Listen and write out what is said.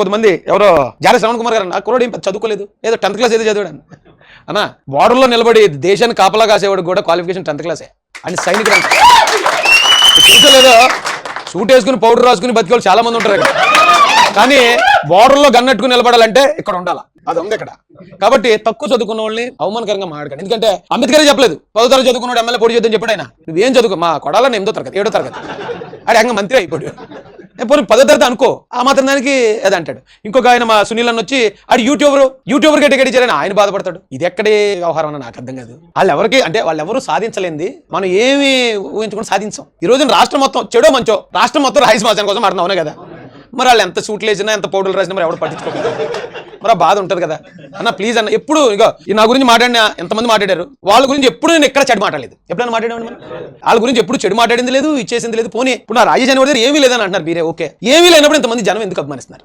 కొంతమంది ఎవరో జాలి శ్రవణ్ కుమార్ గారు నాకు కూడా ఏం చదువుకోలేదు. ఏదో టెన్త్ క్లాస్ ఏదో చదివాడు అన్న. బార్డర్లో నిలబడి దేశాన్ని కాపలా కాసేవాడు కూడా క్వాలిఫికేషన్ టెన్త్ క్లాసే. అని సైనికుడు చూసలేదో సూట్ వేసుకుని పౌడర్ రాసుకుని బతికే చాలా మంది ఉంటారు కానీ బార్డర్లో గన్నట్టుకుని నిలబడాలంటే ఇక్కడ ఉండాలి? అది ఉంది ఇక్కడ. కాబట్టి తక్కువ చదువుకున్న వాళ్ళని అవమానకరంగా మాట్లాడకండి ఎందుకంటే అంబేద్కర్ చెప్పలేదు. పదో తరగతి చదువుకున్నాడు ఎమ్మెల్యే పోటీ చేద్దని చెప్పాడు ఆయన. నువ్వేం చదువుకో మా కొడాలని ఎనిమిదో తరగతి ఏడో తరగతి. ఆడు అంగ మంత్రి అయిపోయాడు. పోనీ పదో తరగతి అనుకో ఆ మాత్రం దానికి అది అంటాడు. ఇంకొక ఆయన మా సునీల్ అన్న వచ్చి ఆడు యూట్యూబర్ యూట్యూబర్ గట్టి గడిచారని ఆయన బాధపడతాడు. ఇది ఎక్కడే వ్యవహారం అని నాకు అర్థం కాదు. వాళ్ళు ఎవరికి అంటే వాళ్ళు ఎవరు సాధించలేంది. మనం ఏమి ఊహించుకుని సాధించాం. ఈ రోజున రాష్ట్రం మొత్తం చెడో మంచో రాష్ట్రం మొత్తం రైస్ మార్చడం కోసం ఆడుతున్నాం కదా? మరి వాళ్ళు ఎంత సూట్లు వేసినా ఎంత పౌడర్లు రాసినా మరి ఎవరు పట్టించుకోకూడదు మరి బాధ ఉంటుంది కదా. అన్న ప్లీజ్ అన్న ఎప్పుడు ఇగో నా గురించి మాట్లాడిన ఎంతమంది మాట్లాడారు? వాళ్ళ గురించి ఎప్పుడు నేను ఎక్కడ చెడు మాట్లాడలేదు. ఎప్పుడైనా మాట్లాడాను వాళ్ళ గురించి ఎప్పుడు చెడు మాట్లాడింది లేదు ఇచ్చేసింది లేదు పోనీ. ఇప్పుడు నా రాజధాని దగ్గర ఏమీ లేదని అంటున్నారు మీరే ఓకే. ఏమీ లేనప్పుడు ఇంతమంది జనం ఎందుకు అభిమానిస్తున్నారు?